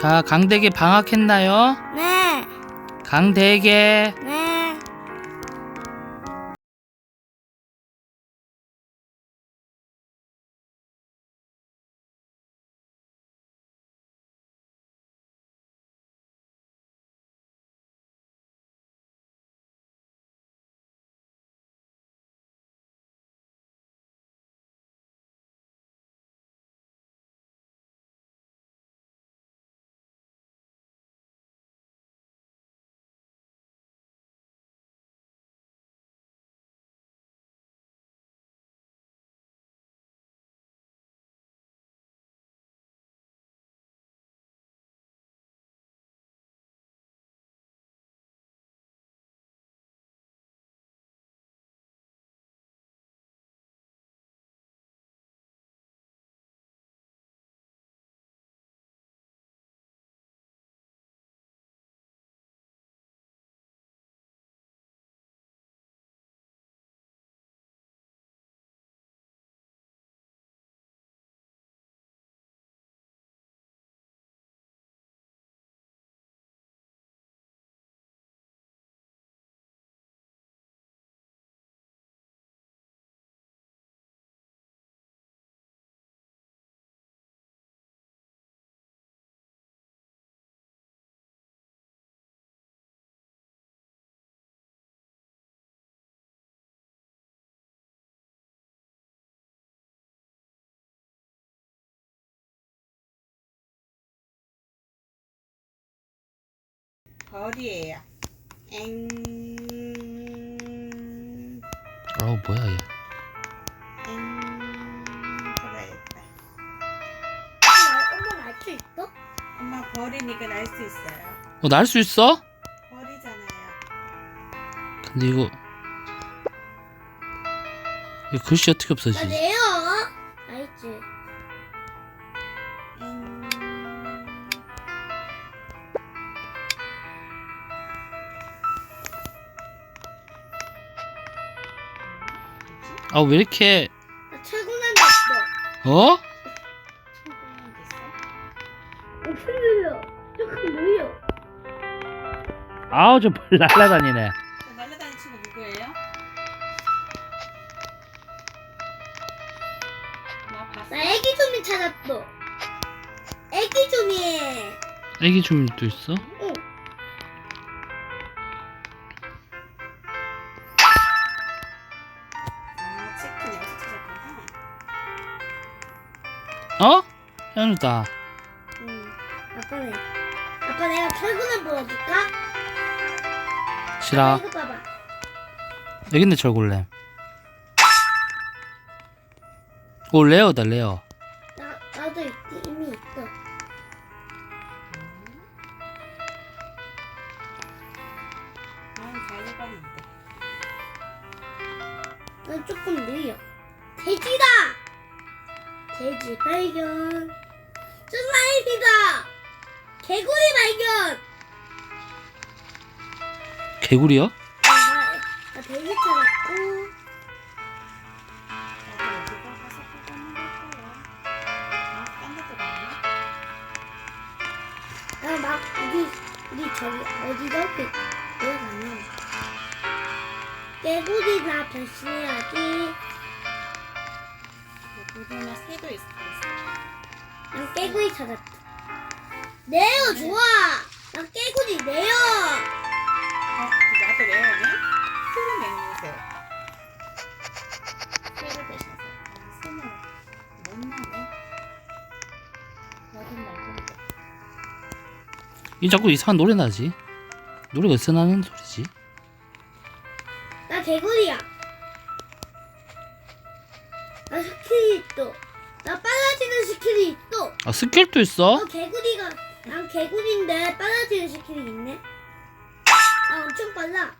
자, 강대게 방학했나요? 네. 강대게. 네. 벌이에요. 엥. 어우, 뭐야, 얘. 엥. 그래야겠다. 엄마 알수 있어? 엄마 벌이니까 날 수 있어요. 어, 날 수 있어? 벌이잖아요. 근데 이거. 이 글씨 어떻게 나 없어지지? 내요. 아, 왜 이렇게. 나 철구난 됐어. 어? 친구는 됐어? 엄청 느려. 조금 느려. 아우, 저벌 날라다니네. 저 날라다니는 친구 누구예요? 봤어? 나 애기 좀이 찾았어. 애기 좀이. 애기 주민도 있어? 현우다. 응. 아빠네. 아빠 내가 철구난 보여줄까? 싫어. 이거 봐봐. 여기 있네, 철골렘. 오, 레어다, 레어. 나 나도 있, 이미 있어. 난 조금 느려. 돼지다. 돼지 발견. 슬라임이다. 개구리 발견. 개구리요? 나, 나 돼지 찾았고. 아. 나막 우리 우리 저기 어디다 그 어디 가면 개구리나 변신해야지. 여기는 새도 있어. 난 깨구리 찾았다. 네요 좋아. 난 깨구리 네요. 어, 대신해서. 아, 못 나네. 이 자꾸 이상한 노래 나지? 노래가 어디서 나는 소리지? 나 개구리야. 스킬도 있어? 어 개구리가 난 개구리인데 빨라지는 스킬이 있네. 나 엄청 빨라.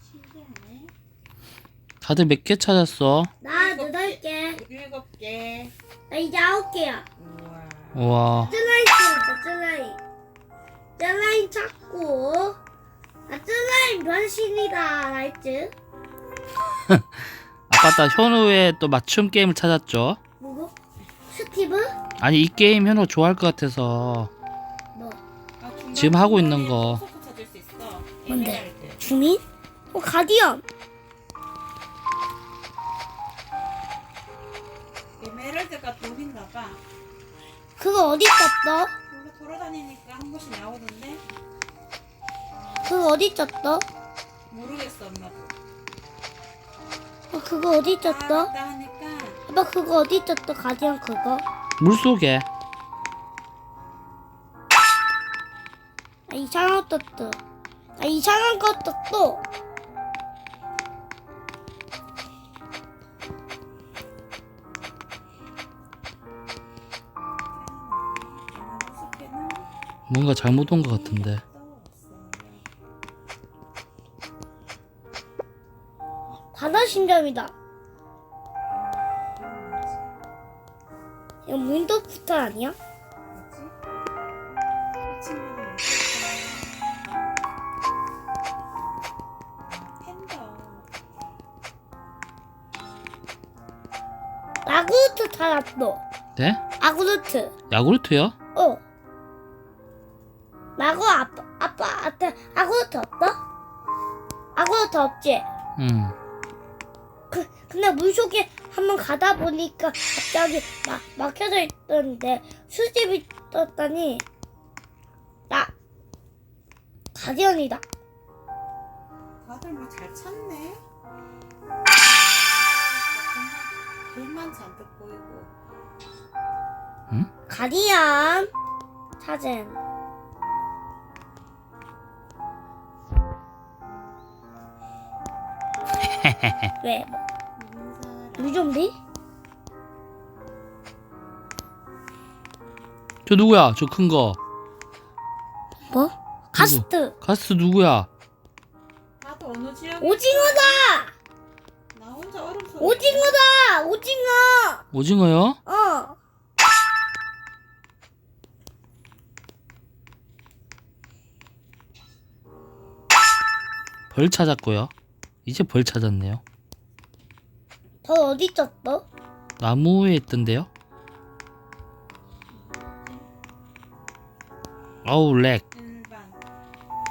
신기하네. 다들 몇 개 찾았어? 나 일곱 여덟 개. 일곱 개. 나 이제 아홉 개야. 우와. 우와. 슬라임 찾았다 슬라임. 슬라임 찾고. 나 슬라임 변신이다 라이트. 아빠 따 현우의 또 맞춤 게임을 찾았죠? 스티브? 아니 이 게임 현우 좋아할 것 같아서 뭐? 아, 지금 하고 있는 거. 뭔데? 주민? 어 가디언. 에메랄드가 돈인가 봐. 그거 어디 있었어? 원래 돌아다니니까 한 번씩 나오던데 그거 어디 있었어? 모르겠어 엄마도. 어, 그거 어디 있었어? 나왔다 하니까 아빠 그거 어디 있었어? 가디언 그거? 물속에 아 이상한 거 떴어. 아 이상한 거 떴어. 수수께는 뭔가 잘못 온 것 같은데 바다 신점이다. 이거 윈도우 부터 아니야? 아구르트 찾았어. 네? 아구르트. 야구르트요? 어. 나고 아빠 아빠한테 아구르트 없어? 아구르트 없지? 응그 근데 물 속에 한번 가다 보니까 갑자기 막 막혀져 있던데 수집이 떴더니 나 가디언이다. 다들 뭐 잘 찾네 돌만 잔뜩 보이고 가디언 찾은. 왜? 뭐, 물좀비? 저 누구야 저 큰 거 뭐? 가스트. 가스 누구야 나도 어느 지역에 오징어다. 나 혼자 얼음 속에 오징어다. 오징어. 오징어요? 어. 벌 찾았고요 이제 벌 찾았네요 더 어디 있었어? 나무에 있던데요? 어우 렉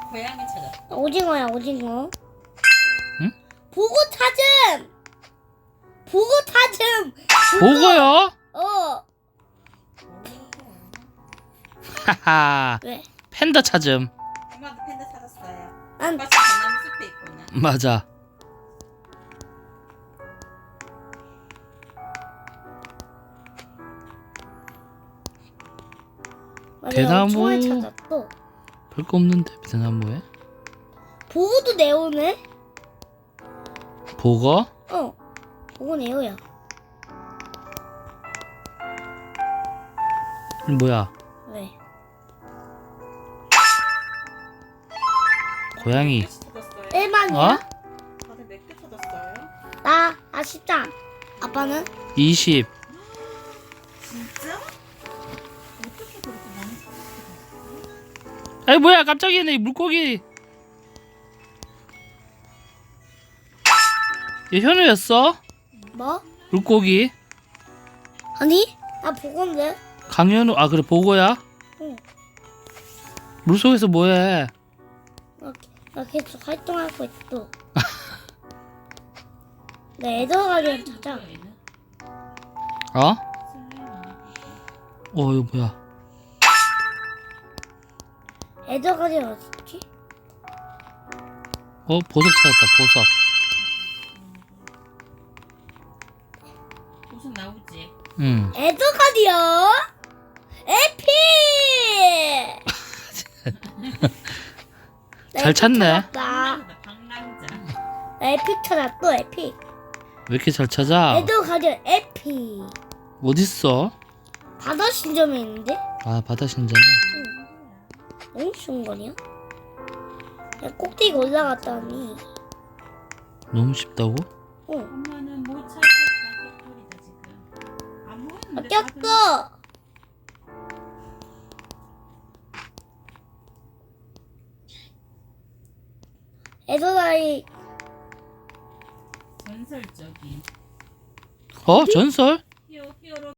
고양이 찾았다 오징어야 오징어. 응? 보고 찾음. 보고 찾음. 보고요? 어. 하하 왜? 팬더 찾음 엄마도 팬더 찾았어요 난 아빠 지금 대나무 숲에 있구나 맞아 대나무. 찾았어. 별거 없는데 대나무에 보고도 네오네. 보거? 어. 보고 네오야. 이 뭐야 왜? 고양이 찾았어요? 1만이야? 어? 다들 몇개 찾았어요? 나 아쉽다. 아빠는? 20 아이 뭐야 깜짝이야 내 물고기 얘 현우였어? 뭐? 물고기 아니? 나 보고인데. 강현우 아 그래 보고야? 응. 물속에서 뭐해 나, 나 계속 활동하고 있어. 내 에더가리언 찾아. 어? 어 이거 뭐야 에더가리언 어딨지? 어 보석 찾았다 보석 무슨 나오지? 응 에더가리언? 에피! 나 잘 찾네. 찾았다. 방랑자 방랑자 나 에픽 찾았어, 에픽. 왜 이렇게 잘 찾아 에더가리언 에픽. 어딨어? 바다 신점에 있는데? 아 바다 신전에 너무 쉬운 거냐? 야, 꼭대기 올라갔더니, 너무 쉽다고? 응. 엄마는 못 찾겠다 객돌이다 지금 안 보이는데 다들 바뀌었어! 에더가리 전설적인 어? 전설? 히어 히어로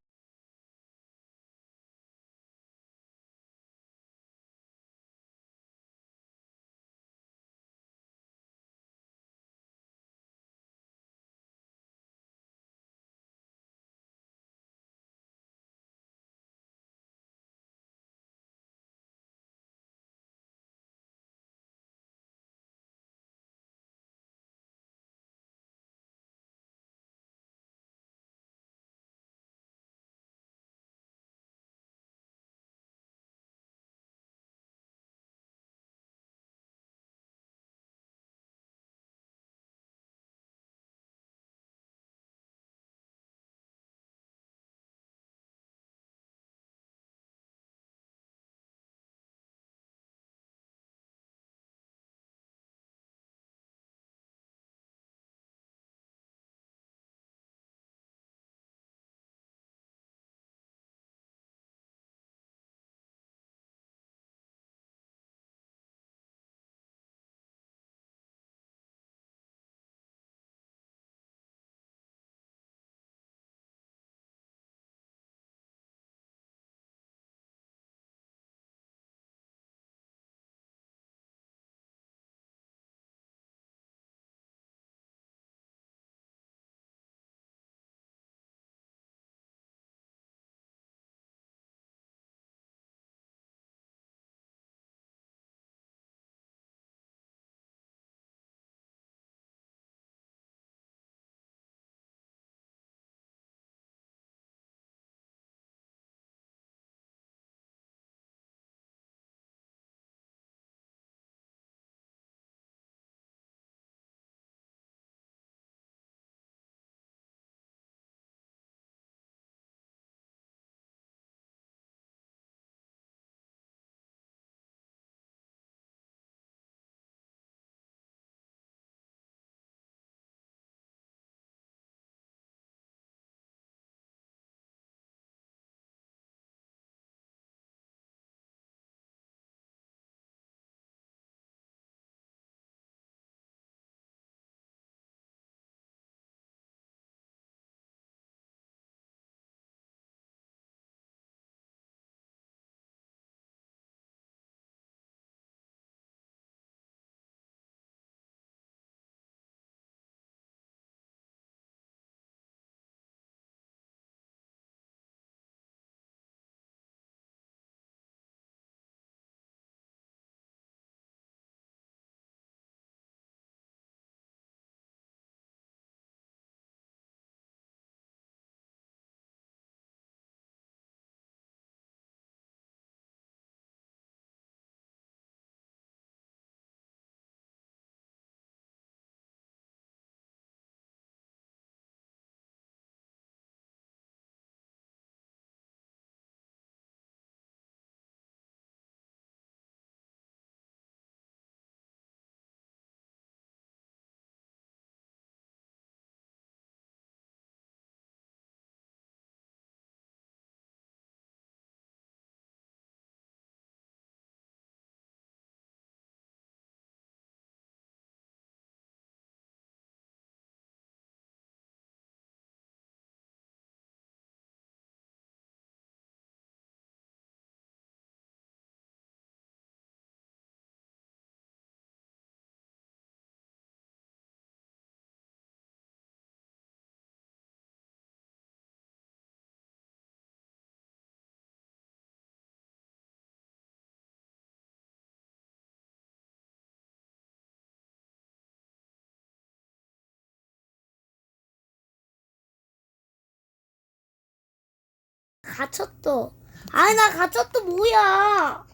갇혔어. 아, 나 갇혔어, 뭐야.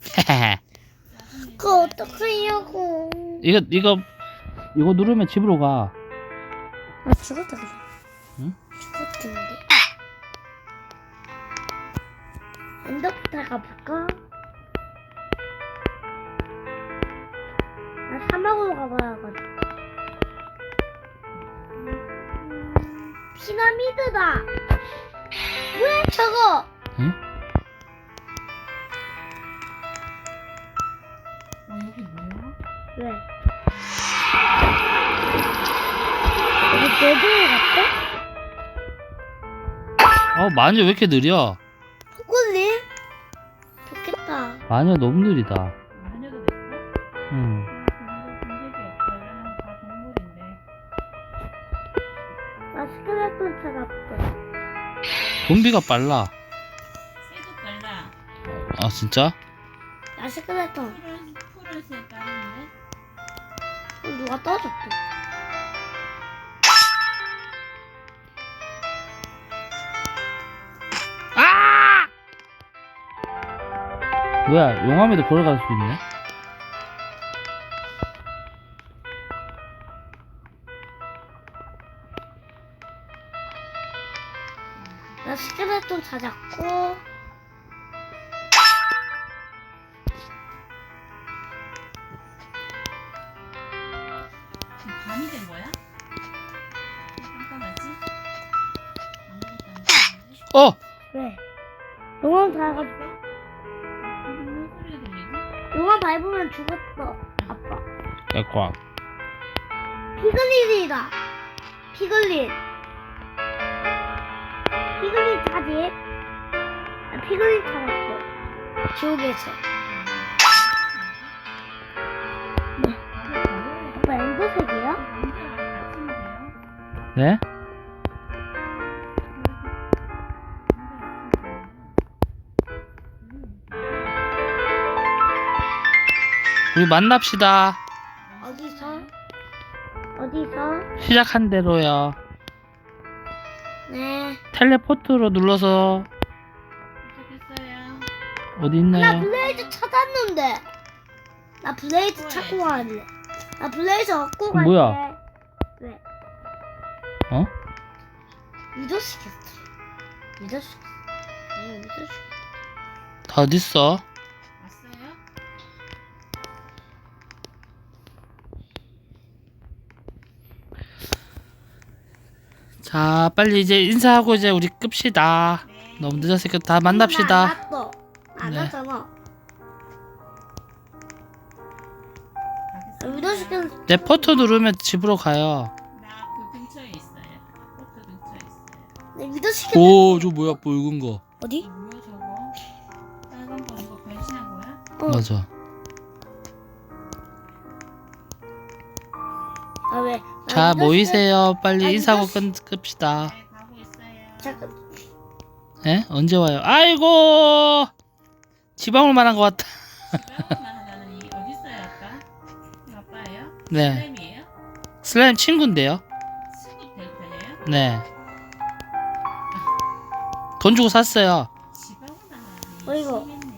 그거 어떡하냐고. 이거 이거 이거 누르면 집으로 가. 아, 죽었다, 그래. 응? 죽었는데. 엔더부터 가볼까? 나 사막으로 가봐야겠다. 피라미드다! 왜 저거? 응? 어, 여기 뭐야? 왜? 여기 내동에 갔대? 어 마녀 왜 이렇게 느려? 코골님? 좋겠다. 마녀 너무 느리다. 마녀도 됐어? 응. 좀비가 빨라. 새도 빨라. 아 진짜? 나 스켈레톤. 푸른, 푸른색 빠른데? 어, 누가 떠줬어? 아! 뭐야 용암에도 걸어갈 수 있네? 찾았고. 지금 밤이 된 거야? 깜깜하지? 아무것도 안 보이는데? 어! 왜? 용암 밟았어? 무슨 소리 들리지? 용암 밟으면 죽었어. 아빠. 약광. 피글린이다. 피글린. 피글린 찾지? 나 피글린 찾았어. 지옥에서. 아빠 엔더색이야? 네? 우리 만납시다. 어디서? 어디서? 시작한 대로요. 네. 텔레포트로 눌러서. 어디 나 있나요? 블레이즈 찾았는데. 나 블레이즈 찾고 갈래. 나 블레이즈 얻고 갈래. 뭐야? 왜? 어? 믿어시켰어. 믿어시켰어. 내가 믿어시켰어. 다 어딨어? 왔어요? 자, 빨리 이제 인사하고 이제 우리 끕시다. 네. 너무 늦었으니까 다 만납시다. 안 왔어. 안 네. 가겠습니다. 믿어시켰어. 네, 포트 누르면 집으로 가요. 나 그 근처에 있어요. 포트 근처에 있어요. 내 믿어시켰어. 오, 저 뭐야, 붉은 거. 어디? 뭐야 저거? 빨간 거 이거 변신한 거야? 어. 맞아. 아 왜? 나 자, 모이세요. 빨리 아, 인사하고. 끝, 끕시다. 네 가고 있어요. 잠깐. 예? 언제 와요? 아이고! 지방울 만한 것 같다. 지방만 하다니 어디 있어요 아빠? 이거 아빠예요? 네. 쌤이에요? 슬라임 친구인데요? 친구 데이터예요? 네. 돈 주고 샀어요. 지방만 하다니. 어이구. 심했네.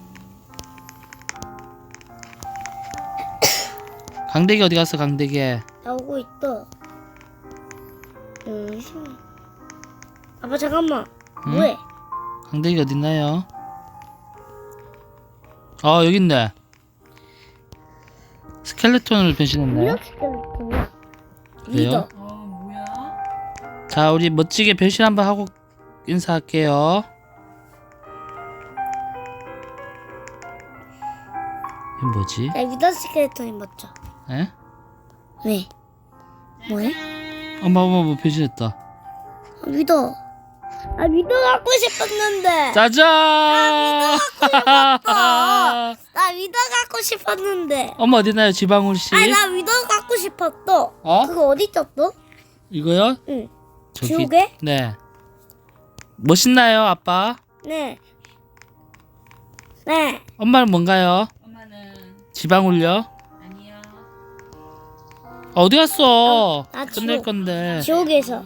강대기 어디 갔어, 강대기? 나오고 있어. 음. 심- 아빠 잠깐만. 응? 뭐해? 강대기 어딨나요? 아, 여기 있네. 스켈레톤을 변신했네. 믿어시켰어. 그래요? 믿어. 어 뭐야? 자, 우리 멋지게 변신 한번 하고 인사할게요. 이건 뭐지? 나 믿어시켰더니 맞죠? 에? 왜? 뭐해? 엄마, 엄마, 뭐 변신했다. 아, 믿어. 아 믿어 갖고 싶었는데. 짜잔! 나 믿어 갖고 싶었는데. 엄마 어디나요, 지방울 씨? 아니 나 믿어 갖고 싶었어. 어? 그거 어디 있었어? 이거요? 응. 지옥에? 네. 멋있나요, 아빠? 네. 네. 엄마는 뭔가요? 엄마는 지방울요? 아니요. 어디 갔어? 나 끝낼 지옥. 건데. 지옥에서.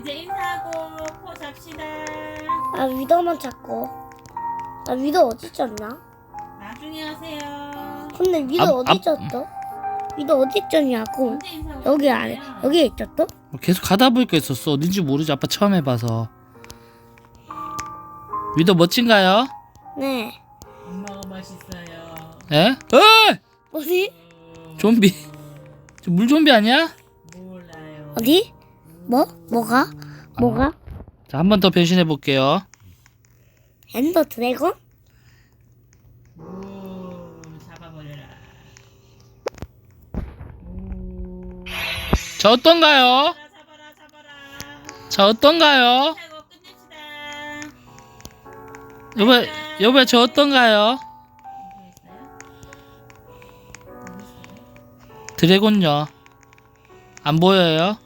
이제 인사하고 포 잡시다. 아 위더만 찾고. 아 위더 어디 있었나? 나중에 하세요. 근데 위더 앞, 어디 앞. 있었어? 위더 어디 있었냐고. 언제 인사 오실 여기 안에? 여기에 있었어? 계속 가다 보니까 있었어. 어딘지 모르지. 아빠 처음 해봐서. 위더 멋진가요? 네. 엄마가 맛있어요. 에? 에! 어디? 좀비. 저물 좀비 아니야? 몰라요. 어디? 뭐? 뭐가? 뭐가? 자, 한 번 더 변신해 볼게요. 엔더 드래곤? 자, 어떤가요? 자, 어떤가요? 여보, 여보, 저 어떤가요? 드래곤요. 안 보여요?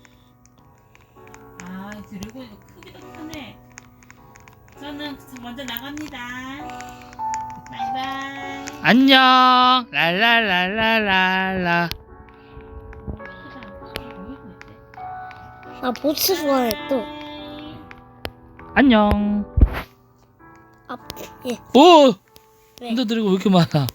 안녕. 랄랄랄랄랄라. 아 보스 좋아해 또. 안녕. 아 예. 오! 왜? 엔더 드래곤 왜 이렇게 많아?